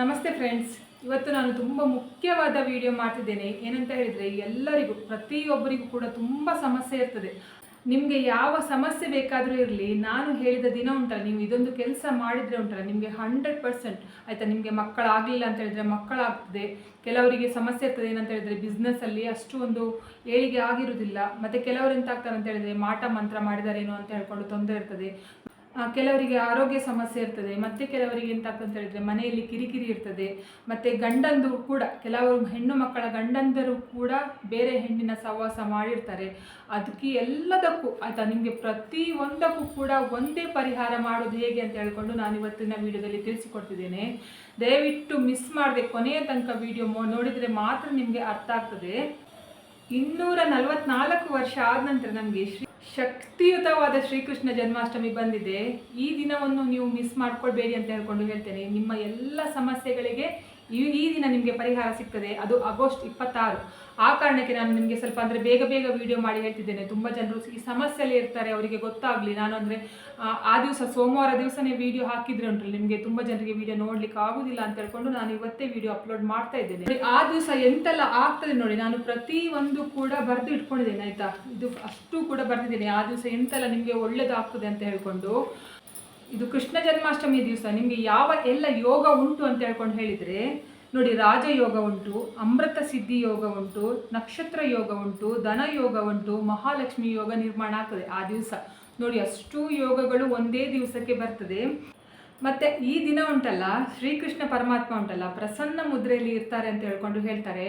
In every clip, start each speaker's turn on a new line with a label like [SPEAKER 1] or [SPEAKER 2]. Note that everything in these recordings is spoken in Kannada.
[SPEAKER 1] ನಮಸ್ತೆ ಫ್ರೆಂಡ್ಸ್. ಇವತ್ತು ನಾನು ತುಂಬ ಮುಖ್ಯವಾದ ವಿಡಿಯೋ ಮಾಡ್ತಿದ್ದೇನೆ. ಏನಂತ ಹೇಳಿದರೆ ಎಲ್ಲರಿಗೂ, ಪ್ರತಿಯೊಬ್ಬರಿಗೂ ಕೂಡ ತುಂಬ ಸಮಸ್ಯೆ ಇರ್ತದೆ. ನಿಮಗೆ ಯಾವ ಸಮಸ್ಯೆ ಬೇಕಾದರೂ ಇರಲಿ, ನಾನು ಹೇಳಿದ ದಿನ ಉಂಟಲ್ಲ, ನೀವು ಇದೊಂದು ಕೆಲಸ ಮಾಡಿದರೆ ಉಂಟಲ್ಲ, ನಿಮಗೆ ಹಂಡ್ರೆಡ್ ಪರ್ಸೆಂಟ್ ಆಯಿತಾ? ನಿಮಗೆ ಮಕ್ಕಳಾಗಲಿಲ್ಲ ಅಂತ ಹೇಳಿದರೆ ಮಕ್ಕಳಾಗ್ತದೆ. ಕೆಲವರಿಗೆ ಸಮಸ್ಯೆ ಇರ್ತದೆ, ಏನಂತ ಹೇಳಿದರೆ ಬಿಸ್ನೆಸ್ಸಲ್ಲಿ ಅಷ್ಟು ಒಂದು ಏಳಿಗೆ ಆಗಿರೋದಿಲ್ಲ ಮತ್ತು ಕೆಲವರು ಎಂತ ಆಗ್ತಾರೆ ಅಂತ ಹೇಳಿದರೆ, ಮಾಟ ಮಂತ್ರ ಮಾಡಿದಾರೇನೋ ಅಂತ ಹೇಳ್ಕೊಂಡು ತೊಂದರೆ ಇರ್ತದೆ. ಕೆಲವರಿಗೆ ಆರೋಗ್ಯ ಸಮಸ್ಯೆ ಇರ್ತದೆ, ಮತ್ತೆ ಕೆಲವರಿಗೆ ಎಂತ ಆಗ್ತದೆ ಅಂತ ಹೇಳಿದ್ರೆ ಮನೆಯಲ್ಲಿ ಕಿರಿಕಿರಿ ಇರ್ತದೆ, ಮತ್ತೆ ಗಂಡಂದು ಕೂಡ, ಕೆಲವರು ಹೆಣ್ಣು ಮಕ್ಕಳ ಗಂಡಂದರು ಕೂಡ ಬೇರೆ ಹೆಣ್ಣಿನ ಸಹವಾಸ ಮಾಡಿರ್ತಾರೆ. ಅದಕ್ಕೆ ಎಲ್ಲದಕ್ಕೂ, ಆಯ್ತಾ, ನಿಮಗೆ ಪ್ರತಿ ಒಂದಕ್ಕೂ ಕೂಡ ಒಂದೇ ಪರಿಹಾರ ಮಾಡೋದು ಹೇಗೆ ಅಂತ ಹೇಳ್ಕೊಂಡು ನಾನು ಇವತ್ತಿನ ವಿಡಿಯೋದಲ್ಲಿ ತಿಳಿಸಿಕೊಡ್ತಿದ್ದೇನೆ. ದಯವಿಟ್ಟು ಮಿಸ್ ಮಾಡದೆ ಕೊನೆಯ ತನಕ ವಿಡಿಯೋ ನೋಡಿದರೆ ಮಾತ್ರ ನಿಮಗೆ ಅರ್ಥ ಆಗ್ತದೆ. ಇನ್ನೂರ ನಲವತ್ನಾಲ್ಕು ವರ್ಷ ಆದ ನಂತರ ನಮಗೆ ಶ್ರೀ ಶಕ್ತಿಯುತವಾದ ಶ್ರೀಕೃಷ್ಣ ಜನ್ಮಾಷ್ಟಮಿ ಬಂದಿದೆ. ಈ ದಿನವನ್ನು ನೀವು ಮಿಸ್ ಮಾಡ್ಕೊಳ್ಬೇಡಿ ಅಂತ ಹೇಳ್ಕೊಂಡು ಹೇಳ್ತೇನೆ. ನಿಮ್ಮ ಎಲ್ಲ ಸಮಸ್ಯೆಗಳಿಗೆ ಈ ಈ ದಿನ ನಿಮಗೆ ಪರಿಹಾರ ಸಿಗ್ತದೆ. ಅದು ಆಗಸ್ಟ್ ಇಪ್ಪತ್ತಾರು. ಆ ಕಾರಣಕ್ಕೆ ನಾನು ನಿಮಗೆ ಸ್ವಲ್ಪ ಅಂದರೆ ಬೇಗ ಬೇಗ ವಿಡಿಯೋ ಮಾಡಿ ಹೇಳ್ತಿದ್ದೇನೆ. ತುಂಬ ಜನರು ಈ ಸಮಸ್ಯೆಯಲ್ಲಿ ಇರ್ತಾರೆ. ಅವರಿಗೆ ಗೊತ್ತಾಗಲಿ. ನಾನು ಅಂದರೆ, ಆ ದಿವಸ ಸೋಮವಾರ ದಿವಸನೇ ವಿಡಿಯೋ ಹಾಕಿದ್ರೆ ಉಂಟು ನಿಮಗೆ ತುಂಬ ಜನರಿಗೆ ವಿಡಿಯೋ ನೋಡ್ಲಿಕ್ಕೆ ಆಗುದಿಲ್ಲ ಅಂತ ಹೇಳ್ಕೊಂಡು ನಾನು ಇವತ್ತೇ ವಿಡಿಯೋ ಅಪ್ಲೋಡ್ ಮಾಡ್ತಾ ಇದ್ದೇನೆ. ಆ ದಿವಸ ಎಂತೆಲ್ಲ ಆಗ್ತದೆ ನೋಡಿ. ನಾನು ಪ್ರತಿ ಒಂದು ಕೂಡ ಬರೆದು ಇಟ್ಕೊಂಡಿದ್ದೇನೆ, ಆಯ್ತಾ? ಇದು ಅಷ್ಟು ಕೂಡ ಬರೆದಿದ್ದೇನೆ. ಆ ದಿವಸ ಎಂತೆಲ್ಲ ನಿಮಗೆ ಒಳ್ಳೇದಾಗ್ತದೆ ಅಂತ ಹೇಳ್ಕೊಂಡು. ಇದು ಕೃಷ್ಣ ಜನ್ಮಾಷ್ಟಮಿ ದಿವಸ. ನಿಮಗೆ ಯಾವ ಎಲ್ಲ ಯೋಗ ಉಂಟು ಅಂತ ಹೇಳ್ಕೊಂಡು ಹೇಳಿದರೆ, ನೋಡಿ ರಾಜಯೋಗ ಉಂಟು, ಅಮೃತ ಸಿದ್ಧಿ ಯೋಗ ಉಂಟು, ನಕ್ಷತ್ರ ಯೋಗ ಉಂಟು ಧನ ಯೋಗ ಉಂಟು, ಮಹಾಲಕ್ಷ್ಮಿ ಯೋಗ ನಿರ್ಮಾಣ ಆಗ್ತದೆ ಆ ದಿವಸ. ನೋಡಿ ಅಷ್ಟು ಯೋಗಗಳು ಒಂದೇ ದಿವಸಕ್ಕೆ ಬರ್ತದೆ. ಮತ್ತೆ ಈ ದಿನ ಉಂಟಲ್ಲ, ಶ್ರೀಕೃಷ್ಣ ಪರಮಾತ್ಮ ಉಂಟಲ್ಲ, ಪ್ರಸನ್ನ ಮುದ್ರೆಯಲ್ಲಿ ಇರ್ತಾರೆ ಅಂತ ಹೇಳ್ಕೊಂಡು ಹೇಳ್ತಾರೆ.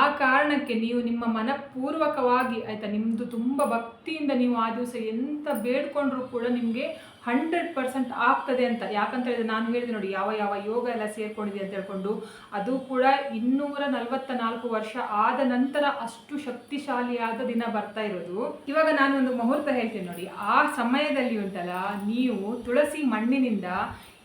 [SPEAKER 1] ಆ ಕಾರಣಕ್ಕೆ ನೀವು ನಿಮ್ಮ ಮನಪೂರ್ವಕವಾಗಿ, ಆಯ್ತಾ ನಿಮ್ಮದು ತುಂಬ ಭಕ್ತಿಯಿಂದ ನೀವು ಆ ದಿವಸ ಎಂತ ಬೇಡ್ಕೊಂಡ್ರೂ ಕೂಡ ನಿಮಗೆ ಹಂಡ್ರೆಡ್ ಪರ್ಸೆಂಟ್ ಆಗ್ತದೆ ಅಂತ. ಯಾಕಂತ ಹೇಳಿದ್ರೆ ನಾನು ಹೇಳಿದೆ ನೋಡಿ, ಯಾವ ಯಾವ ಯೋಗ ಎಲ್ಲ ಸೇರ್ಕೊಂಡಿದೆ ಅಂತ ಹೇಳ್ಕೊಂಡು, ಅದು ಕೂಡ ಇನ್ನೂರ ನಲವತ್ತ ನಾಲ್ಕು ವರ್ಷ ಆದ ನಂತರ ಅಷ್ಟು ಶಕ್ತಿಶಾಲಿಯಾದ ದಿನ ಬರ್ತಾ ಇರೋದು. ಇವಾಗ ನಾನು ಒಂದು ಮುಹೂರ್ತ ಹೇಳ್ತೀನಿ ನೋಡಿ, ಆ ಸಮಯದಲ್ಲಿ ಉಂಟಲ್ಲ, ನೀವು ತುಳಸಿ ಮಣ್ಣಿನಿಂದ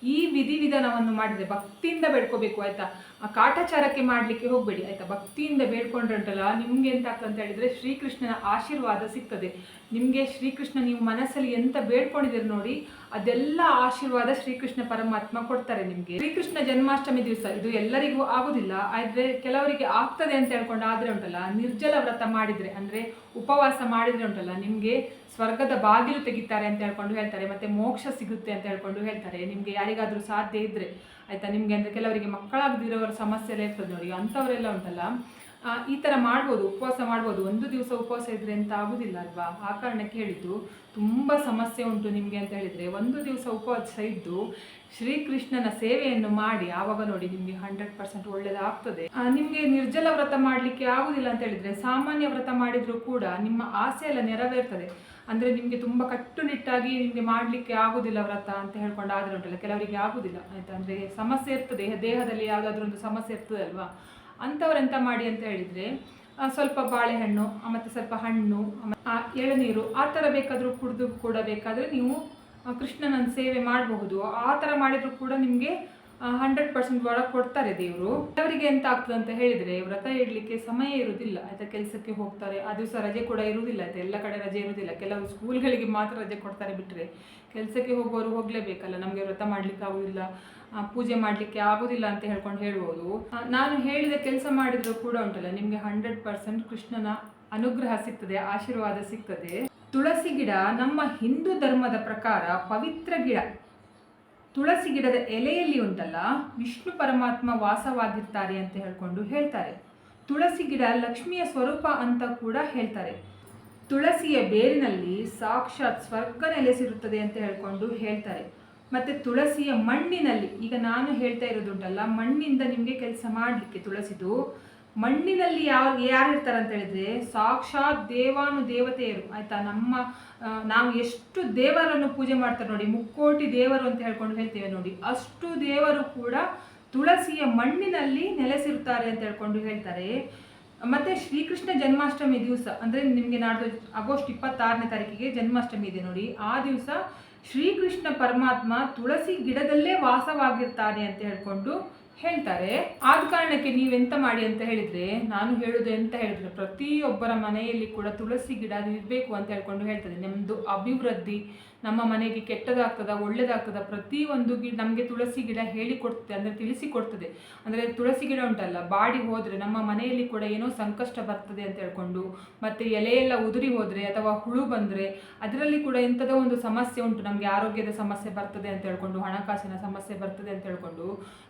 [SPEAKER 1] ಈ ವಿಧಿವಿಧಾನವನ್ನು ಮಾಡಿದ್ರೆ ಭಕ್ತಿಯಿಂದ ಬೇಡ್ಕೋಬೇಕು, ಆಯ್ತಾ? ಆ ಕಾಟಾಚಾರಕ್ಕೆ ಮಾಡಲಿಕ್ಕೆ ಹೋಗಬೇಡಿ, ಆಯ್ತಾ? ಭಕ್ತಿಯಿಂದ ಬೇಡ್ಕೊಂಡ್ರೆ ಉಂಟಲ್ಲ ನಿಮ್ಗೆ ಎಂತ ಅಂತ ಹೇಳಿದ್ರೆ ಶ್ರೀಕೃಷ್ಣನ ಆಶೀರ್ವಾದ ಸಿಗ್ತದೆ. ನಿಮಗೆ ಶ್ರೀಕೃಷ್ಣ ನೀವು ಮನಸ್ಸಲ್ಲಿ ಎಂತ ಬೇಡ್ಕೊಂಡಿದ್ದೀರಿ ನೋಡಿ, ಅದೆಲ್ಲ ಆಶೀರ್ವಾದ ಶ್ರೀಕೃಷ್ಣ ಪರಮಾತ್ಮ ಕೊಡ್ತಾರೆ ನಿಮಗೆ. ಶ್ರೀಕೃಷ್ಣ ಜನ್ಮಾಷ್ಟಮಿ ದಿವಸ, ಇದು ಎಲ್ಲರಿಗೂ ಆಗುದಿಲ್ಲ, ಆದ್ರೆ ಕೆಲವರಿಗೆ ಆಗ್ತದೆ ಅಂತ ಹೇಳ್ಕೊಂಡು ಆದ್ರೆ ಉಂಟಲ್ಲ, ನಿರ್ಜಲ ವ್ರತ ಮಾಡಿದ್ರೆ, ಅಂದ್ರೆ ಉಪವಾಸ ಮಾಡಿದ್ರೆ ಉಂಟಲ್ಲ, ನಿಮಗೆ ಸ್ವರ್ಗದ ಬಾಗಿಲು ತೆಗಿತಾರೆ ಅಂತ ಹೇಳ್ಕೊಂಡು ಹೇಳ್ತಾರೆ, ಮತ್ತೆ ಮೋಕ್ಷ ಸಿಗುತ್ತೆ ಅಂತ ಹೇಳ್ಕೊಂಡು ಹೇಳ್ತಾರೆ. ನಿಮಗೆ ಯಾರಿಗಾದರೂ ಸಾಧ್ಯ ಇದ್ರೆ, ಆಯಿತಾ? ನಿಮಗೆ ಅಂದರೆ ಕೆಲವರಿಗೆ ಮಕ್ಕಳಾಗದಿರೋರ ಸಮಸ್ಯೆ ಎಲ್ಲ ಇರ್ತದೆ ಅವರಿಗೆ ಅಂಥವರೆಲ್ಲ ಉಂಟಲ್ಲ ಈ ಥರ ಮಾಡ್ಬೋದು, ಉಪವಾಸ ಮಾಡ್ಬೋದು. ಒಂದು ದಿವಸ ಉಪವಾಸ ಇದ್ರೆ ಅಂತ ಆಗುದಿಲ್ಲ ಅಲ್ವಾ? ಆ ಕಾರಣಕ್ಕೆ ಹೇಳಿದ್ದು, ತುಂಬ ಸಮಸ್ಯೆ ಉಂಟು ನಿಮಗೆ ಅಂತ ಹೇಳಿದರೆ, ಒಂದು ದಿವಸ ಉಪವಾಸ ಇದ್ದು ಶ್ರೀಕೃಷ್ಣನ ಸೇವೆಯನ್ನು ಮಾಡಿ, ಆವಾಗ ನೋಡಿ ನಿಮಗೆ ಹಂಡ್ರೆಡ್ ಪರ್ಸೆಂಟ್ ಒಳ್ಳೇದಾಗ್ತದೆ. ನಿಮಗೆ ನಿರ್ಜಲ ವ್ರತ ಮಾಡಲಿಕ್ಕೆ ಆಗುದಿಲ್ಲ ಅಂತ ಹೇಳಿದರೆ, ಸಾಮಾನ್ಯ ವ್ರತ ಮಾಡಿದರೂ ಕೂಡ ನಿಮ್ಮ ಆಸೆ ಎಲ್ಲ ನೆರವೇರ್ತದೆ. ಅಂದರೆ ನಿಮಗೆ ತುಂಬ ಕಟ್ಟುನಿಟ್ಟಾಗಿ ನಿಮಗೆ ಮಾಡಲಿಕ್ಕೆ ಆಗುದಿಲ್ಲ ವ್ರತ ಅಂತ ಹೇಳ್ಕೊಂಡು ಆದ್ರೆ ಉಂಟಲ್ಲ, ಕೆಲವರಿಗೆ ಆಗುದಿಲ್ಲ. ಆಯ್ತಾ? ಅಂದರೆ ಸಮಸ್ಯೆ ಇರ್ತದೆ, ದೇಹದಲ್ಲಿ ಯಾವುದಾದ್ರೂ ಒಂದು ಸಮಸ್ಯೆ ಇರ್ತದೆ ಅಲ್ವಾ? ಅಂಥವ್ರೆಂತ ಮಾಡಿ ಅಂತ ಹೇಳಿದರೆ ಸ್ವಲ್ಪ ಬಾಳೆಹಣ್ಣು ಮತ್ತು ಸ್ವಲ್ಪ ಹಣ್ಣು ಎಳನೀರು, ಆ ಥರ ಬೇಕಾದರೂ ಕುಡಿದು ಕೂಡ ಬೇಕಾದರೆ ನೀವು ಕೃಷ್ಣನ ಸೇವೆ ಮಾಡಬಹುದು. ಆ ಥರ ಮಾಡಿದರೂ ಕೂಡ ನಿಮಗೆ ಹಂಡ್ರೆಡ್ ಪರ್ಸೆಂಟ್ ಒಳ ಕೊಡ್ತಾರೆ ದೇವರು. ಅವರಿಗೆ ಎಂತ ಆಗ್ತದೆ ಅಂತ ಹೇಳಿದರೆ ವ್ರತ ಇಡಲಿಕ್ಕೆ ಸಮಯ ಇರುವುದಿಲ್ಲ. ಆಯ್ತಾ, ಕೆಲಸಕ್ಕೆ ಹೋಗ್ತಾರೆ, ಆ ದಿವಸ ರಜೆ ಕೂಡ ಇರುವುದಿಲ್ಲ. ಆಯ್ತಾ, ಎಲ್ಲ ಕಡೆ ರಜೆ ಇರುವುದಿಲ್ಲ. ಕೆಲವು ಸ್ಕೂಲ್ಗಳಿಗೆ ಮಾತ್ರ ರಜೆ ಕೊಡ್ತಾರೆ ಬಿಟ್ಟರೆ ಕೆಲಸಕ್ಕೆ ಹೋಗೋರು ಹೋಗಲೇಬೇಕಲ್ಲ, ನಮಗೆ ವ್ರತ ಮಾಡಲಿಕ್ಕೆ ಆಗುದಿಲ್ಲ ಪೂಜೆ ಮಾಡಲಿಕ್ಕೆ ಆಗುದಿಲ್ಲ ಅಂತ ಹೇಳ್ಕೊಂಡು ಹೇಳ್ಬೋದು. ನಾನು ಹೇಳಿದ ಕೆಲಸ ಮಾಡಿದರೂ ಕೂಡ ಉಂಟಲ್ಲ, ನಿಮಗೆ ಹಂಡ್ರೆಡ್ ಪರ್ಸೆಂಟ್ ಕೃಷ್ಣನ ಅನುಗ್ರಹ ಸಿಗ್ತದೆ, ಆಶೀರ್ವಾದ ಸಿಗ್ತದೆ. ತುಳಸಿ ಗಿಡ ನಮ್ಮ ಹಿಂದೂ ಧರ್ಮದ ಪ್ರಕಾರ ಪವಿತ್ರ ಗಿಡ. ತುಳಸಿ ಗಿಡದ ಎಲೆಯಲ್ಲಿ ಉಂಟಲ್ಲ, ವಿಷ್ಣು ಪರಮಾತ್ಮ ವಾಸವಾಗಿರ್ತಾರೆ ಅಂತ ಹೇಳ್ಕೊಂಡು ಹೇಳ್ತಾರೆ. ತುಳಸಿ ಗಿಡ ಲಕ್ಷ್ಮಿಯ ಸ್ವರೂಪ ಅಂತ ಕೂಡ ಹೇಳ್ತಾರೆ. ತುಳಸಿಯ ಬೇರಿನಲ್ಲಿ ಸಾಕ್ಷಾತ್ ಸ್ವರ್ಗ ನೆಲೆಸಿರುತ್ತದೆ ಅಂತ ಹೇಳ್ಕೊಂಡು ಹೇಳ್ತಾರೆ. ಮತ್ತೆ ತುಳಸಿಯ ಮಣ್ಣಿನಲ್ಲಿ, ಈಗ ನಾನು ಹೇಳ್ತಾ ಇರೋದುಂಟಲ್ಲ, ಮಣ್ಣಿಂದ ನಿಮಗೆ ಕೆಲಸ ಮಾಡಲಿಕ್ಕೆ ತುಳಸಿದು ಮಣ್ಣಿನಲ್ಲಿ ಯಾವ ಯಾರು ಇರ್ತಾರೆ ಅಂತ ಹೇಳಿದ್ರೆ ಸಾಕ್ಷಾತ್ ದೇವಾನು ದೇವತೆಯರು. ಆಯ್ತಾ? ನಮ್ಮ ನಾವು ಎಷ್ಟು ದೇವರನ್ನು ಪೂಜೆ ಮಾಡ್ತಾರೆ ನೋಡಿ, ಮುಕ್ಕೋಟಿ ದೇವರು ಅಂತ ಹೇಳ್ಕೊಂಡು ಹೇಳ್ತೇವೆ ನೋಡಿ. ಅಷ್ಟು ದೇವರು ಕೂಡ ತುಳಸಿಯ ಮಣ್ಣಿನಲ್ಲಿ ನೆಲೆಸಿರುತ್ತಾರೆ ಅಂತ ಹೇಳ್ಕೊಂಡು ಹೇಳ್ತಾರೆ. ಮತ್ತೆ ಶ್ರೀಕೃಷ್ಣ ಜನ್ಮಾಷ್ಟಮಿ ದಿವಸ, ಅಂದರೆ ನಿಮಗೆ ನಾಡ್ದು ಆಗಸ್ಟ್ ಇಪ್ಪತ್ತಾರನೇ ತಾರೀಕಿಗೆ ಜನ್ಮಾಷ್ಟಮಿ ಇದೆ ನೋಡಿ. ಆ ದಿವಸ ಶ್ರೀಕೃಷ್ಣ ಪರಮಾತ್ಮ ತುಳಸಿ ಗಿಡದಲ್ಲೇ ವಾಸವಾಗಿರ್ತಾನೆ ಅಂತ ಹೇಳ್ಕೊಂಡು ಹೇಳ್ತಾರೆ, ಆದ ಕಾರಣಕ್ಕೆ ನೀವೆಂತ ಮಾಡಿ ಅಂತ ಹೇಳಿದ್ರೆ, ನಾನು ಹೇಳುದು ಎಂತ ಹೇಳಿದ್ರೆ, ಪ್ರತಿಯೊಬ್ಬರ ಮನೆಯಲ್ಲಿ ಕೂಡ ತುಳಸಿ ಗಿಡ ಇರಬೇಕು ಅಂತ ಹೇಳ್ಕೊಂಡು ಹೇಳ್ತದೆ. ನಿಮ್ಮದು ಅಭಿವೃದ್ಧಿ ನಮ್ಮ ಮನೆಗೆ ಕೆಟ್ಟದಾಗ್ತದ, ಒಳ್ಳೇದಾಗ್ತದ ಪ್ರತಿಯೊಂದು ಗಿಡ ನಮಗೆ ತುಳಸಿ ಗಿಡ ಹೇಳಿಕೊಡ್ತದೆ, ಅಂದರೆ ತಿಳಿಸಿಕೊಡ್ತದೆ. ಅಂದರೆ ತುಳಸಿ ಗಿಡ ಉಂಟಲ್ಲ, ಬಾಡಿ ಹೋದರೆ, ನಮ್ಮ ಮನೆಯಲ್ಲಿ ಕೂಡ ಏನೋ ಸಂಕಷ್ಟ ಬರ್ತದೆ ಅಂತ ಹೇಳ್ಕೊಂಡು, ಮತ್ತು ಎಲೆಯೆಲ್ಲ ಉದುರಿ ಹೋದರೆ ಅಥವಾ ಹುಳು ಬಂದರೆ, ಅದರಲ್ಲಿ ಕೂಡ ಇಂಥದೋ ಒಂದು ಸಮಸ್ಯೆ ಉಂಟು. ನಮಗೆ ಆರೋಗ್ಯದ ಸಮಸ್ಯೆ ಬರ್ತದೆ ಅಂತ ಹೇಳ್ಕೊಂಡು, ಹಣಕಾಸಿನ ಸಮಸ್ಯೆ ಬರ್ತದೆ ಅಂತ ಹೇಳ್ಕೊಂಡು,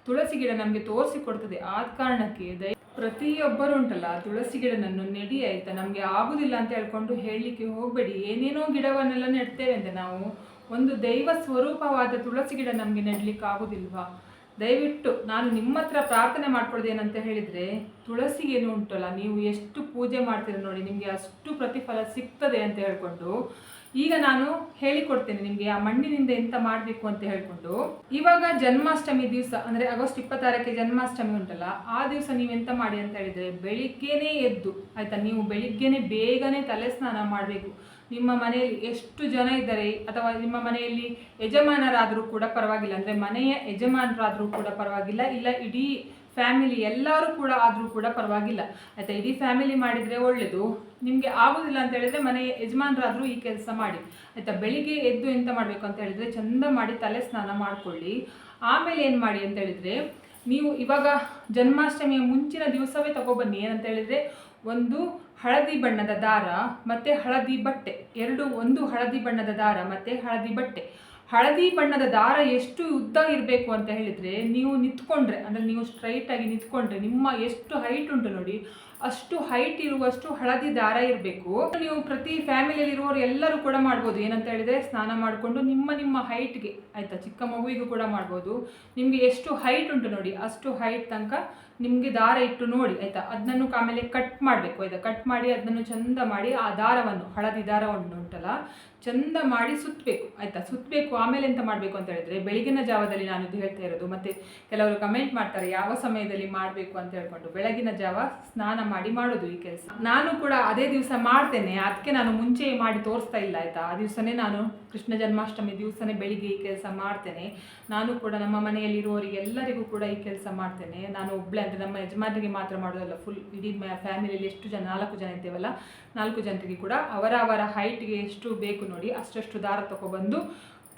[SPEAKER 1] ತುಳಸಿ ಗಿಡ ನಮಗೆ ತೋರಿಸಿಕೊಡ್ತದೆ. ಆದ ಕಾರಣಕ್ಕೆ ದಯ ಪ್ರತಿಯೊಬ್ಬರು ಉಂಟಲ್ಲ ತುಳಸಿ ಗಿಡನನ್ನು ನೆಡಿ ಆಯ್ತಾ? ನಮಗೆ ಆಗುದಿಲ್ಲ ಅಂತ ಹೇಳ್ಕೊಂಡು ಹೇಳಲಿಕ್ಕೆ ಹೋಗಬೇಡಿ. ಏನೇನೋ ಗಿಡವನ್ನೆಲ್ಲ ನೆಡ್ತೇವೆ ಅಂತ ನಾವು ಒಂದು ದೈವ ಸ್ವರೂಪವಾದ ತುಳಸಿ ಗಿಡ ನಮಗೆ ನೆಡ್ಲಿಕ್ಕೆ ಆಗುದಿಲ್ವಾ? ದಯವಿಟ್ಟು ನಾನು ನಿಮ್ಮ ಹತ್ರ ಪ್ರಾರ್ಥನೆ ಮಾಡ್ಕೊಳ್ಳೋದೇನಂತ ಹೇಳಿದರೆ, ತುಳಸಿಗೇನು ಉಂಟಲ್ಲ, ನೀವು ಎಷ್ಟು ಪೂಜೆ ಮಾಡ್ತೀರ ನೋಡಿ, ನಿಮಗೆ ಅಷ್ಟು ಪ್ರತಿಫಲ ಸಿಗ್ತದೆ ಅಂತ ಹೇಳ್ಕೊಂಡು ಈಗ ನಾನು ಹೇಳಿಕೊಡ್ತೇನೆ ನಿಮಗೆ ಆ ಮಣ್ಣಿನಿಂದ ಎಂತ ಮಾಡಬೇಕು ಅಂತ ಹೇಳ್ಕೊಂಡು. ಇವಾಗ ಜನ್ಮಾಷ್ಟಮಿ ದಿವಸ, ಅಂದರೆ ಆಗಸ್ಟ್ ಇಪ್ಪತ್ತಾರಕ್ಕೆ ಜನ್ಮಾಷ್ಟಮಿ ಉಂಟಲ್ಲ, ಆ ದಿವಸ ನೀವೆಂತ ಮಾಡಿ ಅಂತ ಹೇಳಿದರೆ ಬೆಳಿಗ್ಗೆನೇ ಎದ್ದು, ಆಯಿತಾ? ನೀವು ಬೆಳಿಗ್ಗೆನೇ ಬೇಗನೆ ತಲೆ ಸ್ನಾನ ಮಾಡಬೇಕು. ನಿಮ್ಮ ಮನೆಯಲ್ಲಿ ಎಷ್ಟು ಜನ ಇದ್ದಾರೆ? ಅಥವಾ ನಿಮ್ಮ ಮನೆಯಲ್ಲಿ ಯಜಮಾನರಾದರೂ ಕೂಡ ಪರವಾಗಿಲ್ಲ, ಅಂದರೆ ಮನೆಯ ಯಜಮಾನರಾದರೂ ಕೂಡ ಪರವಾಗಿಲ್ಲ, ಇಲ್ಲ ಇಡೀ ಫ್ಯಾಮಿಲಿ ಎಲ್ಲರೂ ಕೂಡ ಆದರೂ ಕೂಡ ಪರವಾಗಿಲ್ಲ. ಆಯಿತಾ? ಇಡೀ ಫ್ಯಾಮಿಲಿ ಮಾಡಿದರೆ ಒಳ್ಳೆಯದು ನಿಮಗೆ ಆಗೋದಿಲ್ಲ ಅಂತ ಹೇಳಿದ್ರೆ ಮನೆ ಯಜಮಾನರಾದರೂ ಈ ಕೆಲಸ ಮಾಡಿ. ಆಯಿತಾ, ಬೆಳಿಗ್ಗೆ ಎದ್ದು ಎಂತ ಮಾಡಬೇಕು ಅಂತ ಹೇಳಿದ್ರೆ ಚಂದ ಮಾಡಿ ತಲೆ ಸ್ನಾನ ಮಾಡಿಕೊಳ್ಳಿ. ಆಮೇಲೆ ಏನು ಮಾಡಿ ಅಂತ ಹೇಳಿದರೆ, ನೀವು ಇವಾಗ ಜನ್ಮಾಷ್ಟಮಿಯ ಮುಂಚಿನ ದಿವಸವೇ ತಗೊಬನ್ನಿ. ಏನಂತ ಹೇಳಿದರೆ, ಒಂದು ಹಳದಿ ಬಣ್ಣದ ದಾರ ಮತ್ತು ಹಳದಿ ಬಟ್ಟೆ. ಎರಡು, ಒಂದು ಹಳದಿ ಬಣ್ಣದ ದಾರ ಮತ್ತು ಹಳದಿ ಬಟ್ಟೆ. ಹಳದಿ ಬಣ್ಣದ ದಾರ ಎಷ್ಟು ಉದ್ದ ಇರಬೇಕು ಅಂತ ಹೇಳಿದರೆ, ನೀವು ನಿಂತ್ಕೊಂಡ್ರೆ, ಅಂದರೆ ನೀವು ಸ್ಟ್ರೈಟಾಗಿ ನಿಂತ್ಕೊಂಡ್ರೆ, ನಿಮ್ಮ ಎಷ್ಟು ಹೈಟ್ ಉಂಟು ನೋಡಿ ಅಷ್ಟು ಹೈಟ್ ಇರುವಷ್ಟು ಹಳದಿ ದಾರ ಇರಬೇಕು. ನೀವು ಪ್ರತಿ ಫ್ಯಾಮಿಲಿಯಲ್ಲಿ ಇರುವವರು ಎಲ್ಲರೂ ಕೂಡ ಮಾಡ್ಬೋದು. ಏನಂತ ಹೇಳಿದರೆ ಸ್ನಾನ ಮಾಡಿಕೊಂಡು ನಿಮ್ಮ ನಿಮ್ಮ ಹೈಟ್ಗೆ ಆಯಿತಾ, ಚಿಕ್ಕ ಮಗುವಿಗೂ ಕೂಡ ಮಾಡ್ಬೋದು. ನಿಮಗೆ ಎಷ್ಟು ಹೈಟ್ ಉಂಟು ನೋಡಿ, ಅಷ್ಟು ಹೈಟ್ ತನಕ ನಿಮಗೆ ದಾರ ಇಟ್ಟು ನೋಡಿ, ಆಯಿತಾ ಅದನ್ನು ಆಮೇಲೆ ಕಟ್ ಮಾಡಬೇಕು, ಆಯಿತಾ ಕಟ್ ಮಾಡಿ ಅದನ್ನು ಚಂದ ಮಾಡಿ ಆ ದಾರವನ್ನು, ಹಳದಿ ದಾರವನ್ನು ಉಂಟಲ್ಲ, ಚಂದ ಮಾಡಿ ಸುತ್ತಬೇಕು ಆಯಿತಾ ಸುತ್ತಬೇಕು ಆಮೇಲೆ ಎಂತ ಮಾಡಬೇಕು ಅಂತ ಹೇಳಿದರೆ, ಬೆಳಗಿನ ಜಾವದಲ್ಲಿ ನಾನು ಇದು ಹೇಳ್ತಾ ಇರೋದು, ಮತ್ತು ಕೆಲವರು ಕಮೆಂಟ್ ಮಾಡ್ತಾರೆ, ಯಾವ ಸಮಯದಲ್ಲಿ ಮಾಡಬೇಕು ಅಂತ ಹೇಳ್ಕೊಂಡು, ಬೆಳಗಿನ ಜಾವ ಸ್ನಾನ ಮಾಡಿ ಮಾಡೋದು ಈ ಕೆಲಸ. ನಾನು ಕೂಡ ಅದೇ ದಿವಸ ಮಾಡ್ತೇನೆ. ಅದಕ್ಕೆ ನಾನು ಮುಂಚೆ ಮಾಡಿ ತೋರಿಸ್ತಾ ಇಲ್ಲ, ಆಯ್ತಾ? ಆ ದಿವಸನೇ ನಾನು ಕೃಷ್ಣ ಜನ್ಮಾಷ್ಟಮಿ ದಿವಸನೇ ಬೆಳಿಗ್ಗೆ ಈ ಕೆಲಸ ಮಾಡ್ತೇನೆ. ನಾನು ಕೂಡ ನಮ್ಮ ಮನೆಯಲ್ಲಿ ಇರುವವರಿಗೆ ಎಲ್ಲರಿಗೂ ಕೂಡ ಈ ಕೆಲಸ ಮಾಡ್ತೇನೆ. ನಾನು ಒಬ್ಬಳೆ ಅಂದರೆ ನಮ್ಮ ಯಜಮಾನರಿಗೆ ಮಾತ್ರ ಮಾಡೋದಲ್ಲ ಫುಲ್ ಇಡೀ ಫ್ಯಾಮಿಲಿಯಲ್ಲಿ ಎಷ್ಟು ಜನ, ನಾಲ್ಕು ಜನ ಇದ್ದೇವಲ್ಲ, ನಾಲ್ಕು ಜನರಿಗೆ ಕೂಡ ಅವರ ಅವರ ಹೈಟ್ಗೆ ಎಷ್ಟು ಬೇಕು ನೋಡಿ ಅಷ್ಟಷ್ಟು ದಾರ ತಗೊಬಂದು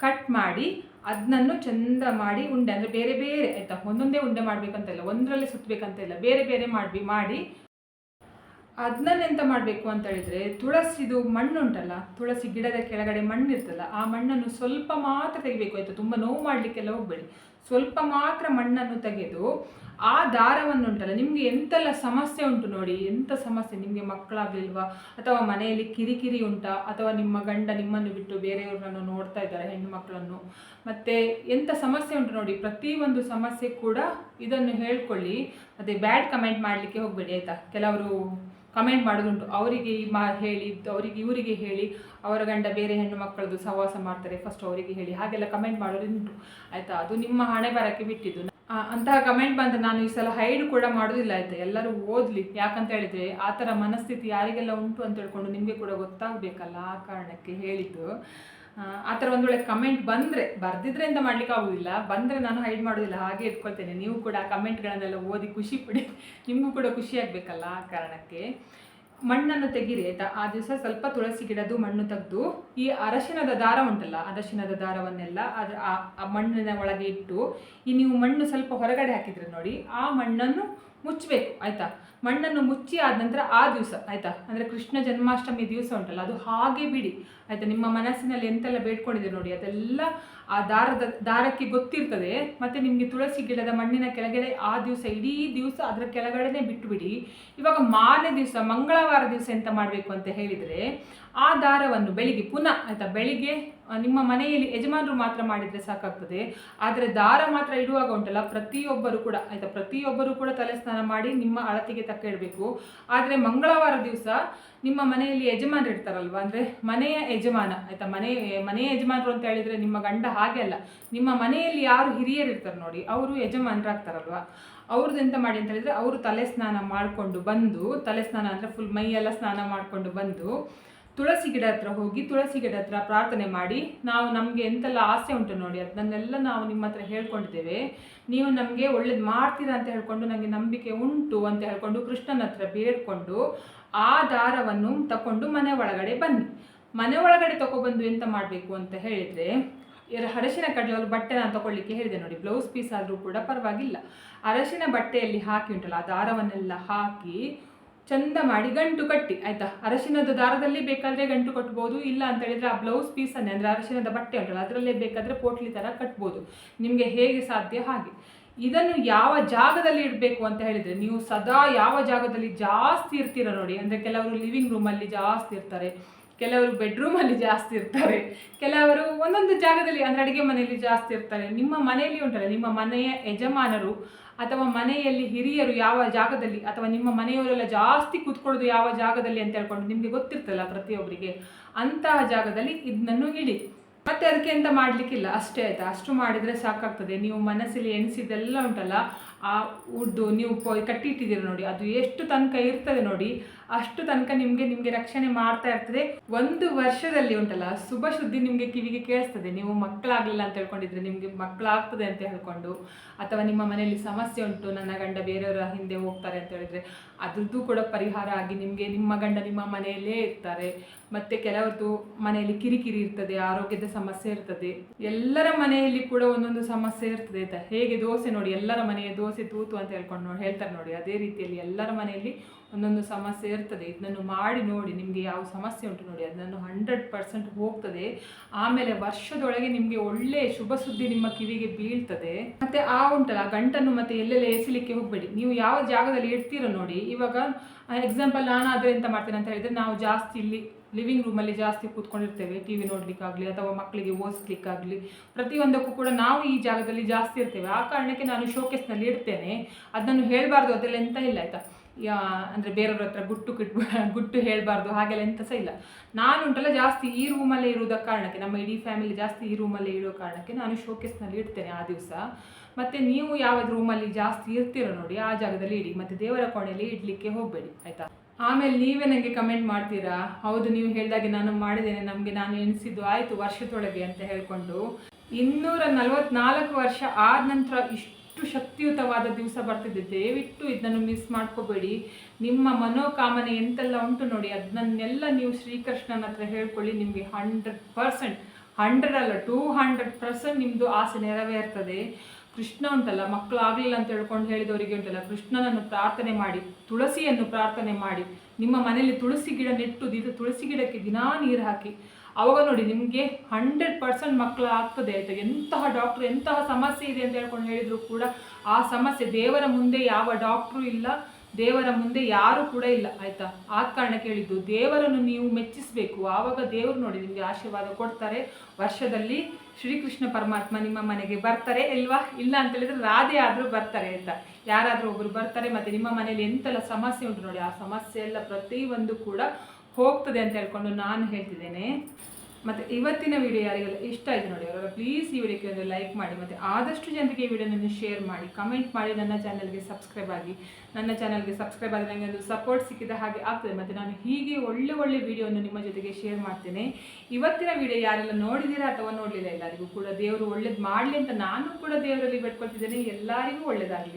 [SPEAKER 1] ಕಟ್ ಮಾಡಿ ಅದನ್ನು ಚಂದ ಮಾಡಿ ಉಂಡೆ, ಅಂದರೆ ಬೇರೆ ಬೇರೆ, ಆಯಿತಾ? ಒಂದೊಂದೇ ಉಂಡೆ ಮಾಡಬೇಕಂತ ಇಲ್ಲ, ಒಂದರಲ್ಲೇ ಸುತ್ತಬೇಕಂತ ಇಲ್ಲ, ಬೇರೆ ಬೇರೆ ಮಾಡಿ ಮಾಡಿ ಅದನ್ನ ಎಂತ ಮಾಡಬೇಕು ಅಂತ ಹೇಳಿದರೆ ತುಳಸಿದು ಮಣ್ಣುಂಟಲ್ಲ, ತುಳಸಿ ಗಿಡದ ಕೆಳಗಡೆ ಮಣ್ಣು ಇರ್ತಲ್ಲ ಆ ಮಣ್ಣನ್ನು ಸ್ವಲ್ಪ ಮಾತ್ರ ತೆಗಿಬೇಕು ಆಯಿತು? ತುಂಬ ನೋವು ಮಾಡಲಿಕ್ಕೆಲ್ಲ ಹೋಗಬೇಡಿ. ಸ್ವಲ್ಪ ಮಾತ್ರ ಮಣ್ಣನ್ನು ತೆಗೆದು ಆ ದಾರವನ್ನು ಉಂಟಲ್ಲ ನಿಮಗೆ ಎಂತೆಲ್ಲ ಸಮಸ್ಯೆ ಉಂಟು ನೋಡಿ ಎಂಥ ಸಮಸ್ಯೆ? ನಿಮಗೆ ಮಕ್ಕಳಾಗಲಿಲ್ವಾ? ಅಥವಾ ಮನೆಯಲ್ಲಿ ಕಿರಿಕಿರಿ ಉಂಟಾ? ಅಥವಾ ನಿಮ್ಮ ಗಂಡ ನಿಮ್ಮನ್ನು ಬಿಟ್ಟು ಬೇರೆಯವ್ರನ್ನು ನೋಡ್ತಾ ಇದ್ದಾರೆ ಹೆಣ್ಣು ಮಕ್ಕಳನ್ನು? ಮತ್ತು ಎಂಥ ಸಮಸ್ಯೆ ಉಂಟು ನೋಡಿ, ಪ್ರತಿಯೊಂದು ಸಮಸ್ಯೆ ಕೂಡ ಇದನ್ನು ಹೇಳ್ಕೊಳ್ಳಿ. ಮತ್ತು ಬ್ಯಾಡ್ ಕಮೆಂಟ್ ಮಾಡಲಿಕ್ಕೆ ಹೋಗಬೇಡಿ ಆಯಿತಾ? ಕೆಲವರು ಕಮೆಂಟ್ ಮಾಡೋದುಂಟು. ಅವರಿಗೆ ಈ ಮಾ ಹೇಳಿ, ಅವರಿಗೆ ಇವರಿಗೆ ಹೇಳಿ, ಅವರ ಗಂಡ ಬೇರೆ ಹೆಣ್ಣು ಮಕ್ಕಳದು ಸಹವಾಸ ಮಾಡ್ತಾರೆ ಫಸ್ಟ್ ಅವರಿಗೆ ಹೇಳಿ. ಹಾಗೆಲ್ಲ ಕಮೆಂಟ್ ಮಾಡೋದುಂಟು. ಆಯಿತಾ? ಅದು ನಿಮ್ಮ ಹಣೆ ಬರಕ್ಕೆ ಬಿಟ್ಟಿದ್ದು ಅಂತಹ ಕಮೆಂಟ್ ಬಂದರೆ ನಾನು ಈ ಸಲ ಹೈಡ್ ಕೂಡ ಮಾಡೋದಿಲ್ಲ ಆಯಿತಾ? ಎಲ್ಲರೂ ಓದಲಿ. ಯಾಕಂತ ಹೇಳಿದರೆ ಆ ಥರ ಮನಸ್ಥಿತಿ ಯಾರಿಗೆಲ್ಲ ಉಂಟು ಅಂತ ಹೇಳ್ಕೊಂಡು ನಿಮಗೆ ಕೂಡ ಗೊತ್ತಾಗಬೇಕಲ್ಲ ಆ ಕಾರಣಕ್ಕೆ ಹೇಳಿದ್ದು. ಆ, ಥರ ಒಂದು ವೇಳೆ ಕಮೆಂಟ್ ಬಂದರೆ ಬರ್ದಿದ್ರೆ ಅಂತ ಮಾಡ್ಲಿಕ್ಕೆ ಆಗೋದಿಲ್ಲ. ಬಂದರೆ ನಾನು ಹೈಡ್ ಮಾಡೋದಿಲ್ಲ ಹಾಗೆ ಇಟ್ಕೊಳ್ತೇನೆ ನೀವು ಕೂಡ ಕಮೆಂಟ್ಗಳನ್ನೆಲ್ಲ ಓದಿ ಖುಷಿ ಪಡಿ. ನಿಮಗೂ ಕೂಡ ಖುಷಿ ಆಗಬೇಕಲ್ಲ ಆ ಕಾರಣಕ್ಕೆ. ಮಣ್ಣನ್ನು ತೆಗೀರಿ ಆಯಿತಾ? ಆ ದಿವಸ ಸ್ವಲ್ಪ ತುಳಸಿ ಗಿಡದ್ದು ಮಣ್ಣು ತೆಗೆದು ಈ ಅರಶಿನದ ದಾರ ಉಂಟಲ್ಲ ಅರಶಿನದ ದಾರವನ್ನೆಲ್ಲ ಅದ್ರ ಆ ಮಣ್ಣಿನ ಒಳಗೆ ಇಟ್ಟು ಈ ನೀವು ಮಣ್ಣು ಸ್ವಲ್ಪ ಹೊರಗಡೆ ಹಾಕಿದ್ರೆ ನೋಡಿ ಆ ಮಣ್ಣನ್ನು ಮುಚ್ಚಬೇಕು, ಆಯಿತಾ? ಮಣ್ಣನ್ನು ಮುಚ್ಚಿ ಆದ ನಂತರ ಆ ದಿವಸ, ಆಯಿತಾ? ಅಂದರೆ ಕೃಷ್ಣ ಜನ್ಮಾಷ್ಟಮಿ ದಿವಸ ಉಂಟಲ್ಲ, ಅದು ಹಾಗೆ ಬಿಡಿ. ಆಯಿತಾ? ನಿಮ್ಮ ಮನಸ್ಸಿನಲ್ಲಿ ಎಂತೆಲ್ಲ ಬೇಡ್ಕೊಂಡಿದೆ ನೋಡಿ, ಅದೆಲ್ಲ ಆ ದಾರದ, ದಾರಕ್ಕೆ ಗೊತ್ತಿರ್ತದೆ. ಮತ್ತು ನಿಮಗೆ ತುಳಸಿ ಗಿಡದ ಮಣ್ಣಿನ ಕೆಳಗಡೆ ಆ ದಿವಸ, ಇಡೀ ದಿವಸ ಅದರ ಕೆಳಗಡೆನೇ ಬಿಟ್ಟುಬಿಡಿ ಇವಾಗ ಮಾರನೇ ದಿವಸ, ಮಂಗಳವಾರ ದಿವಸ ಎಂತ ಮಾಡಬೇಕು ಅಂತ ಹೇಳಿದರೆ, ಆ ದಾರವನ್ನು ಬೆಳಿಗ್ಗೆ, ಪುನಃ, ಆಯಿತಾ? ಬೆಳಿಗ್ಗೆ ನಿಮ್ಮ ಮನೆಯಲ್ಲಿ ಯಜಮಾನರು ಮಾತ್ರ ಮಾಡಿದರೆ ಸಾಕಾಗ್ತದೆ. ಆದರೆ ದಾರ ಮಾತ್ರ ಇಡುವಾಗ ಉಂಟಲ್ಲ, ಪ್ರತಿಯೊಬ್ಬರು ಕೂಡ, ಆಯಿತಾ, ಪ್ರತಿಯೊಬ್ಬರು ಕೂಡ ತಲೆ ಸ್ನಾನ ಮಾಡಿ ನಿಮ್ಮ ಅಳತೆಗೆ ತಕ್ಕ ಇಡಬೇಕು. ಆದರೆ ಮಂಗಳವಾರ ದಿವಸ ನಿಮ್ಮ ಮನೆಯಲ್ಲಿ ಯಜಮಾನರು ಇರ್ತಾರಲ್ವ, ಅಂದರೆ ಮನೆಯ ಯಜಮಾನ, ಆಯಿತಾ, ಮನೆ, ಮನೆಯ ಯಜಮಾನರು ಅಂತ ಹೇಳಿದರೆ ನಿಮ್ಮ ಗಂಡ ಹಾಗೆ ಅಲ್ಲ. ನಿಮ್ಮ ಮನೆಯಲ್ಲಿ ಯಾರು ಹಿರಿಯರು ಇರ್ತಾರೆ ನೋಡಿ, ಅವರು ಯಜಮಾನರಾಗ್ತಾರಲ್ವ. ಅವ್ರದ್ದು ಎಂತ ಮಾಡಿ ಅಂತ ಹೇಳಿದರೆ, ಅವರು ತಲೆ ಸ್ನಾನ ಮಾಡಿಕೊಂಡು ಬಂದು ತಲೆ ಸ್ನಾನ ಅಂದರೆ ಫುಲ್ ಮೈಯೆಲ್ಲ ಸ್ನಾನ ಮಾಡಿಕೊಂಡು ಬಂದು ತುಳಸಿ ಗಿಡ ಹತ್ರ ಹೋಗಿ ತುಳಸಿ ಗಿಡ ಹತ್ರ ಪ್ರಾರ್ಥನೆ ಮಾಡಿ, ನಾವು ನಮಗೆ ಎಂತೆಲ್ಲ ಆಸೆ ಉಂಟು ನೋಡಿ, ಅದನ್ನೆಲ್ಲ ನಾವು ನಿಮ್ಮ ಹತ್ರ ಹೇಳ್ಕೊಂಡಿದ್ದೇವೆ. ನೀವು ನಮಗೆ ಒಳ್ಳೇದು ಮಾಡ್ತೀರಾ ಅಂತ ಹೇಳ್ಕೊಂಡು ನನಗೆ ನಂಬಿಕೆ ಉಂಟು ಅಂತ ಹೇಳ್ಕೊಂಡು ಕೃಷ್ಣನ ಹತ್ರ ಬೇಡ್ಕೊಂಡು ಆ ದಾರವನ್ನು ತಕೊಂಡು ಮನೆ ಒಳಗಡೆ ಬನ್ನಿ. ಮನೆ ಒಳಗಡೆ ತಗೊಬಂದು ಎಂತ ಮಾಡಬೇಕು ಅಂತ ಹೇಳಿದರೆ ಅರಶಿನ ಕಡಲೆ ಬಟ್ಟೆ ನಾನು ತಗೊಳ್ಳಿಕ್ಕೆ ಹೇಳಿದೆ ನೋಡಿ, ಬ್ಲೌಸ್ ಪೀಸ್ ಆದರೂ ಕೂಡ ಪರವಾಗಿಲ್ಲ. ಅರಶಿನ ಬಟ್ಟೆಯಲ್ಲಿ ಹಾಕಿ ಉಂಟಲ್ಲ, ಆ ದಾರವನ್ನೆಲ್ಲ ಹಾಕಿ ಚಂದ ಮಾಡಿ ಗಂಟು ಕಟ್ಟಿ, ಆಯ್ತಾ? ಅರಶಿನದ ದಾರದಲ್ಲಿ ಬೇಕಾದರೆ ಗಂಟು ಕಟ್ಬೋದು, ಇಲ್ಲ ಅಂತ ಹೇಳಿದ್ರೆ ಆ ಬ್ಲೌಸ್ ಪೀಸನ್ನೇ ಅಂದರೆ ಅರಶಿನದ ಬಟ್ಟೆ ಉಂಟಲ್ಲ, ಅದರಲ್ಲೇ ಬೇಕಾದರೆ ಪೋಟ್ಲಿ ಥರ ಕಟ್ಬೋದು. ನಿಮಗೆ ಹೇಗೆ ಸಾಧ್ಯ ಹಾಗೆ. ಇದನ್ನು ಯಾವ ಜಾಗದಲ್ಲಿ ಇಡಬೇಕು ಅಂತ ಹೇಳಿದರೆ, ನೀವು ಸದಾ ಯಾವ ಜಾಗದಲ್ಲಿ ಜಾಸ್ತಿ ಇರ್ತೀರ ನೋಡಿ, ಅಂದರೆ ಕೆಲವರು ಲಿವಿಂಗ್ ರೂಮಲ್ಲಿ ಜಾಸ್ತಿ ಇರ್ತಾರೆ, ಕೆಲವರು ಬೆಡ್ರೂಮಲ್ಲಿ ಜಾಸ್ತಿ ಇರ್ತಾರೆ, ಕೆಲವರು ಒಂದೊಂದು ಜಾಗದಲ್ಲಿ, ಅಂದರೆ ಅಡುಗೆ ಮನೆಯಲ್ಲಿ ಜಾಸ್ತಿ ಇರ್ತಾರೆ. ನಿಮ್ಮ ಮನೆಯಲ್ಲಿ ಉಂಟಲ್ಲ, ನಿಮ್ಮ ಮನೆಯ ಯಜಮಾನರು ಅಥವಾ ಮನೆಯಲ್ಲಿ ಹಿರಿಯರು ಯಾವ ಜಾಗದಲ್ಲಿ ಅಥವಾ ನಿಮ್ಮ ಮನೆಯವರೆಲ್ಲ ಜಾಸ್ತಿ ಕೂತ್ಕೊಳ್ಳೋದು ಯಾವ ಜಾಗದಲ್ಲಿ ಅಂತ ಹೇಳ್ಕೊಂಡು ನಿಮಗೆ ಗೊತ್ತಿರ್ತಲ್ಲ ಪ್ರತಿಯೊಬ್ಬರಿಗೆ, ಅಂತಹ ಜಾಗದಲ್ಲಿ ಇದನ್ನು ಇಡಿ. ಮತ್ತೆ ಅದಕ್ಕೆ ಎಂತ ಮಾಡಲಿಕ್ಕಿಲ್ಲ? ಅಷ್ಟೇ ಆಯಿತಾ? ಅಷ್ಟು ಮಾಡಿದರೆ ಸಾಕಾಗ್ತದೆ. ನೀವು ಮನಸ್ಸಲ್ಲಿ ಎಣಿಸಿದೆಲ್ಲ ಉಂಟಲ್ಲ, ಆ ಉಡ್ಡು ನೀವು ಕಟ್ಟಿಟ್ಟಿದ್ದೀರ ನೋಡಿ, ಅದು ಎಷ್ಟು ತನಕ ಇರ್ತದೆ ನೋಡಿ ಅಷ್ಟು ತನಕ ನಿಮಗೆ ನಿಮಗೆ ರಕ್ಷಣೆ ಮಾಡ್ತಾ ಇರ್ತದೆ. ಒಂದು ವರ್ಷದಲ್ಲಿ ಉಂಟಲ್ಲ, ಶುಭ ಸುದ್ದಿ ನಿಮಗೆ ಕಿವಿಗೆ ಕೇಳಿಸ್ತದೆ. ನೀವು ಮಕ್ಕಳಾಗಲಿಲ್ಲ ಅಂತ ಹೇಳ್ಕೊಂಡಿದ್ರೆ ನಿಮಗೆ ಮಕ್ಕಳಾಗ್ತದೆ ಅಂತ ಹೇಳ್ಕೊಂಡು, ಅಥವಾ ನಿಮ್ಮ ಮನೆಯಲ್ಲಿ ಸಮಸ್ಯೆ ಉಂಟು, ನನ್ನ ಗಂಡ ಬೇರೆಯವರ ಹಿಂದೆ ಹೋಗ್ತಾರೆ ಅಂತ ಹೇಳಿದ್ರೆ, ಅದ್ರದ್ದು ಕೂಡ ಪರಿಹಾರ ಆಗಿ ನಿಮಗೆ ನಿಮ್ಮ ಗಂಡ ನಿಮ್ಮ ಮನೆಯಲ್ಲೇ ಇರ್ತಾರೆ. ಮತ್ತೆ ಕೆಲವರದ್ದು ಮನೆಯಲ್ಲಿ ಕಿರಿಕಿರಿ ಇರ್ತದೆ, ಆರೋಗ್ಯದ ಸಮಸ್ಯೆ ಇರ್ತದೆ. ಎಲ್ಲರ ಮನೆಯಲ್ಲಿ ಕೂಡ ಒಂದೊಂದು ಸಮಸ್ಯೆ ಇರ್ತದೆ ಅಂತ. ಹೇಗೆ ದೋಸೆ ನೋಡಿ, ಎಲ್ಲರ ಮನೆಯ ದೋಸೆ ತೂತು ಅಂತ ಹೇಳ್ಕೊಂಡು ನೋಡಿ, ಹೇಳ್ತಾರೆ ನೋಡಿ. ಅದೇ ರೀತಿಯಲ್ಲಿ ಎಲ್ಲರ ಮನೆಯಲ್ಲಿ ಒಂದೊಂದು ಸಮಸ್ಯೆ ಇರ್ತದೆ. ಇದನ್ನು ಮಾಡಿ ನೋಡಿ, ನಿಮಗೆ ಯಾವ ಸಮಸ್ಯೆ ಉಂಟು ನೋಡಿ, ಅದನ್ನು ಹಂಡ್ರೆಡ್ ಪರ್ಸೆಂಟ್ ಹೋಗ್ತದೆ. ಆಮೇಲೆ ವರ್ಷದೊಳಗೆ ನಿಮಗೆ ಒಳ್ಳೆ ಶುಭ ಸುದ್ದಿ ನಿಮ್ಮ ಕಿವಿಗೆ ಬೀಳ್ತದೆ. ಮತ್ತೆ ಆ ಉಂಟಲ್ಲ, ಗಂಟನ್ನು ಮತ್ತೆ ಎಲ್ಲೆಲ್ಲ ಎಸಿಲಿಕ್ಕೆ ಹೋಗಬೇಡಿ. ನೀವು ಯಾವ ಜಾಗದಲ್ಲಿ ಇರ್ತೀರೋ ನೋಡಿ, ಇವಾಗ ಎಕ್ಸಾಂಪಲ್ ನಾನಾದರೆ ಎಂತ ಮಾಡ್ತೇನೆ ಅಂತ ಹೇಳಿದ್ರೆ, ನಾವು ಜಾಸ್ತಿ ಇಲ್ಲಿ ಲಿವಿಂಗ್ ರೂಮಲ್ಲಿ ಜಾಸ್ತಿ ಕೂತ್ಕೊಂಡಿರ್ತೇವೆ. ಟಿ ವಿ ನೋಡ್ಲಿಕ್ಕಾಗಲಿ ಅಥವಾ ಮಕ್ಕಳಿಗೆ ಓದಿಸ್ಲಿಕ್ಕಾಗಲಿ. ಪ್ರತಿಯೊಂದಕ್ಕೂ ಕೂಡ ನಾವು ಈ ಜಾಗದಲ್ಲಿ ಜಾಸ್ತಿ ಇರ್ತೇವೆ. ಆ ಕಾರಣಕ್ಕೆ ನಾನು ಶೋಕೇಸ್ನಲ್ಲಿ ಇಡ್ತೇನೆ ಅದನ್ನು ಹೇಳಬಾರ್ದು, ಅದೆಲ್ಲ ಎಂತ ಇಲ್ಲ, ಆಯ್ತಾ? ಯಾ, ಅಂದರೆ ಬೇರೆಯವ್ರ ಹತ್ರ ಗುಟ್ಟು ಕಿಟ್, ಗುಟ್ಟು ಹೇಳಬಾರ್ದು, ಹಾಗೆಲ್ಲ ಎಂತ ಸಹ ಇಲ್ಲ. ನಾನು ಉಂಟಲ್ಲ ಜಾಸ್ತಿ ಈ ರೂಮಲ್ಲೇ ಇರುವುದ ಕಾರಣಕ್ಕೆ, ನಮ್ಮ ಇಡೀ ಫ್ಯಾಮಿಲಿ ಜಾಸ್ತಿ ಈ ರೂಮಲ್ಲೇ ಇಡೋ ಕಾರಣಕ್ಕೆ ನಾನು ಶೋಕೇಸ್ನಲ್ಲಿ ಇಡ್ತೇನೆ ಆ ದಿವಸ. ಮತ್ತು ನೀವು ಯಾವ್ದು ರೂಮಲ್ಲಿ ಜಾಸ್ತಿ ಇರ್ತೀರೋ ನೋಡಿ, ಆ ಜಾಗದಲ್ಲಿ ಇಡಿ, ಮತ್ತು ದೇವರ ಕೋಣೆಯಲ್ಲಿ ಇಡಲಿಕ್ಕೆ ಹೋಗಬೇಡಿ, ಆಯಿತಾ? ಆಮೇಲೆ ನೀವೇ ನನಗೆ ಕಮೆಂಟ್ ಮಾಡ್ತೀರಾ? ಹೌದು, ನೀವು ಹೇಳಿದಾಗೆ ನಾನು ಮಾಡಿದ್ದೇನೆ, ನಮಗೆ ನಾನು ಎಣಿಸಿದ್ದು ಆಯಿತು ವರ್ಷದೊಳಗೆ ಅಂತ ಹೇಳ್ಕೊಂಡು. ಇನ್ನೂರ ನಲವತ್ನಾಲ್ಕು ವರ್ಷ ಆದ ನಂತರ ಇಷ್ಟು ಶಕ್ತಿಯುತವಾದ ದಿವಸ ಬರ್ತಿದೆ. ದಯವಿಟ್ಟು ಇದನ್ನು ಮಿಸ್ ಮಾಡ್ಕೋಬೇಡಿ. ನಿಮ್ಮ ಮನೋಕಾಮನೆ ಎಂತೆಲ್ಲ ಉಂಟು ನೋಡಿ ಅದನ್ನೆಲ್ಲ ನೀವು ಶ್ರೀಕೃಷ್ಣನ ಹತ್ರ ಹೇಳ್ಕೊಳ್ಳಿ, ನಿಮಗೆ ಹಂಡ್ರೆಡ್ ಪರ್ಸೆಂಟ್ ಹಂಡ್ರೆಡ್ ಅಲ್ಲ ಟೂ ಹಂಡ್ರೆಡ್ ಪರ್ಸೆಂಟ್ ನಿಮ್ಮದು ಆಸೆ ನೆರವೇರ್ತದೆ. ಕೃಷ್ಣ ಉಂಟಲ್ಲ ಮಕ್ಕಳು ಆಗಲಿಲ್ಲ ಅಂತ ಹೇಳ್ಕೊಂಡು ಹೇಳಿದವರಿಗೆ ಉಂಟಲ್ಲ, ಕೃಷ್ಣನನ್ನು ಪ್ರಾರ್ಥನೆ ಮಾಡಿ, ತುಳಸಿಯನ್ನು ಪ್ರಾರ್ಥನೆ ಮಾಡಿ, ನಿಮ್ಮ ಮನೆಯಲ್ಲಿ ತುಳಸಿ ಗಿಡ ನೆಟ್ಟು ದಿನ ತುಳಸಿ ಗಿಡಕ್ಕೆ ದಿನಾ ನೀರು ಹಾಕಿ ಅವಾಗ ನೋಡಿ ನಿಮಗೆ ಹಂಡ್ರೆಡ್ ಪರ್ಸೆಂಟ್ ಮಕ್ಕಳು ಆಗ್ತದೆ ಅಂತ, ಎಂತಹ ಡಾಕ್ಟ್ರು ಎಂತಹ ಸಮಸ್ಯೆ ಇದೆ ಅಂತ ಹೇಳ್ಕೊಂಡು ಹೇಳಿದ್ರು ಕೂಡ ಆ ಸಮಸ್ಯೆ ದೇವರ ಮುಂದೆ ಯಾವ ಡಾಕ್ಟ್ರು ಇಲ್ಲ, ದೇವರ ಮುಂದೆ ಯಾರು ಕೂಡ ಇಲ್ಲ, ಆಯ್ತಾ? ಆ ಕಾರಣ ಕೇಳಿದ್ದು ದೇವರನ್ನು ನೀವು ಮೆಚ್ಚಿಸಬೇಕು. ಆವಾಗ ದೇವರು ನೋಡಿ ನಿಮಗೆ ಆಶೀರ್ವಾದ ಕೊಡ್ತಾರೆ. ವರ್ಷದಲ್ಲಿ ಶ್ರೀಕೃಷ್ಣ ಪರಮಾತ್ಮ ನಿಮ್ಮ ಮನೆಗೆ ಬರ್ತಾರೆ ಇಲ್ವಾ ಇಲ್ಲ ಅಂತ ಹೇಳಿದ್ರೆ ರಾಧೆ ಆದರೂ ಬರ್ತಾರೆ ಅಂತ. ಯಾರಾದರೂ ಒಬ್ಬರು ಬರ್ತಾರೆ, ಮತ್ತು ನಿಮ್ಮ ಮನೆಯಲ್ಲಿ ಎಂತೆಲ್ಲ ಸಮಸ್ಯೆ ಉಂಟು ನೋಡಿ, ಆ ಸಮಸ್ಯೆ ಎಲ್ಲ ಪ್ರತಿಯೊಂದು ಕೂಡ ಹೋಗ್ತದೆ ಅಂತ ಹೇಳ್ಕೊಂಡು ನಾನು ಹೇಳ್ತಿದ್ದೇನೆ. ಮತ್ತು ಇವತ್ತಿನ ವಿಡಿಯೋ ಯಾರಿಗೆಲ್ಲ ಇಷ್ಟ ಆಯಿತು ನೋಡಿ ಅವರೆಲ್ಲ ಪ್ಲೀಸ್ ಈ ವಿಡಿಯೋಕ್ಕೆ ಲೈಕ್ ಮಾಡಿ, ಮತ್ತು ಆದಷ್ಟು ಜನರಿಗೆ ಈ ವಿಡಿಯೋನನ್ನು ಶೇರ್ ಮಾಡಿ ಕಮೆಂಟ್ ಮಾಡಿ, ನನ್ನ ಚಾನಲ್ಗೆ ಸಬ್ಸ್ಕ್ರೈಬ್ ಆಗಿ. ನನ್ನ ಚಾನಲ್ಗೆ ಸಬ್ಸ್ಕ್ರೈಬ್ ಆದರೆ ನನಗೆ ಒಂದು ಸಪೋರ್ಟ್ ಸಿಕ್ಕಿದ ಹಾಗೆ ಆಗ್ತದೆ. ಮತ್ತು ನಾನು ಹೀಗೆ ಒಳ್ಳೆ ಒಳ್ಳೆ ವಿಡಿಯೋವನ್ನು ನಿಮ್ಮ ಜೊತೆಗೆ ಶೇರ್ ಮಾಡ್ತೇನೆ. ಇವತ್ತಿನ ವಿಡಿಯೋ ಯಾರೆಲ್ಲ ನೋಡಿದ್ದೀರಾ ಅಥವಾ ನೋಡಲಿಲ್ಲ ಎಲ್ಲರಿಗೂ ಕೂಡ ದೇವರು ಒಳ್ಳೇದು ಮಾಡಲಿ ಅಂತ ನಾನು ಕೂಡ ದೇವರಲ್ಲಿ ಬೇಡ್ಕೊಳ್ತಿದ್ದೇನೆ. ಎಲ್ಲರಿಗೂ ಒಳ್ಳೆಯದಾಗಲಿ